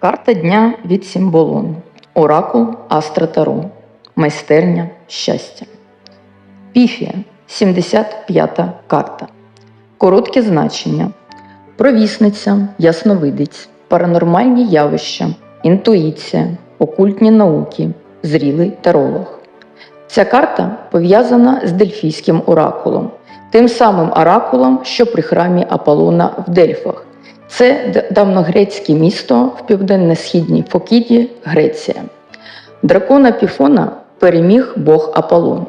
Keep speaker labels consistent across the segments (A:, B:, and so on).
A: Карта дня від Сімболон. Оракул Астра Таро. Майстерня щастя. Піфія 75-та карта. Коротке значення. Провісниця, ясновидець, паранормальні явища, інтуїція, окультні науки, зрілий таролог. Ця карта пов'язана з дельфійським оракулом, тим самим оракулом, що при храмі Аполлона в Дельфах. Це д- давногрецьке місто в південно-східній Фокіді, Греція. Дракона Піфона переміг бог Аполлон.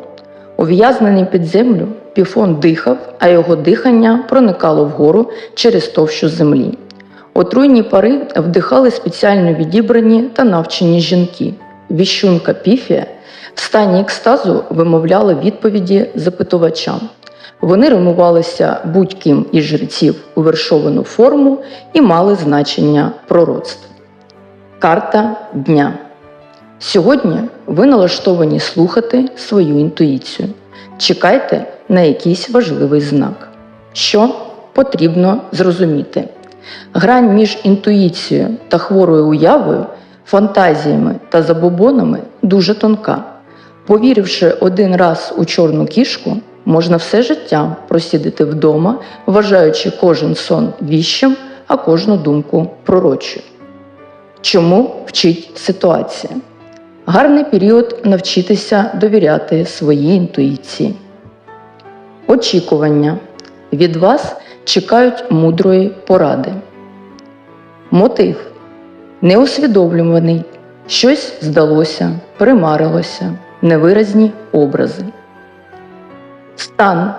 A: Ув'язнений під землю, Піфон дихав, а його дихання проникало вгору через товщу землі. Отруйні пари вдихали спеціально відібрані та навчені жінки. Віщунка Піфія в стані екстазу вимовляла відповіді запитувачам. Вони римувалися будь-ким із жреців у вершовану форму і мали значення пророцтв. Карта дня. Сьогодні ви налаштовані слухати свою інтуїцію. Чекайте на якийсь важливий знак. Що потрібно зрозуміти? Грань між інтуїцією та хворою уявою, фантазіями та забобонами дуже тонка. Повіривши один раз у чорну кішку, можна все життя просідати вдома, вважаючи кожен сон віщим, а кожну думку пророчою. Чому вчить ситуація? Гарний період навчитися довіряти своїй інтуїції. Очікування. Від вас чекають мудрої поради. Мотив. Неусвідомлюваний. Щось здалося, примарилося, невиразні образи. Стан.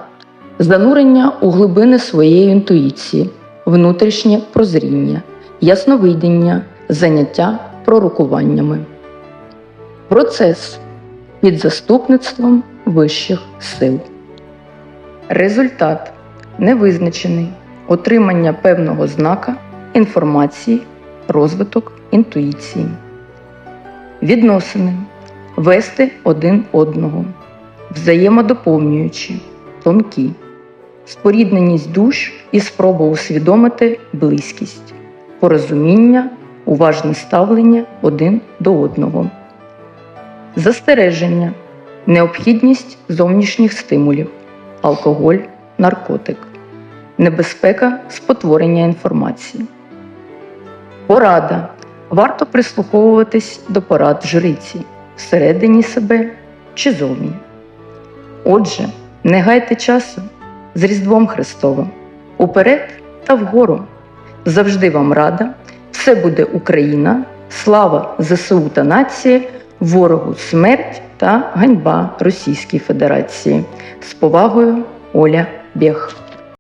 A: Занурення у глибини своєї інтуїції, внутрішнє прозріння, ясновидіння, заняття пророкуваннями. Процес під заступництвом вищих сил. Результат невизначений. Отримання певного знака, інформації, розвиток інтуїції. Відносини вести один одного, взаємодоповнюючі, тонкі, спорідненість душ і спроба усвідомити близькість, порозуміння, уважне ставлення один до одного. Застереження, необхідність зовнішніх стимулів, алкоголь, наркотик, небезпека спотворення інформації. Порада. Варто прислуховуватись до порад жриці всередині себе чи зовні. Отже, не гайте часу з Різдвом Христовим. Уперед та вгору. Завжди вам рада. Все буде Україна, слава ЗСУ та нації, ворогу смерть та ганьба Російській Федерації. З повагою Оля Бєх.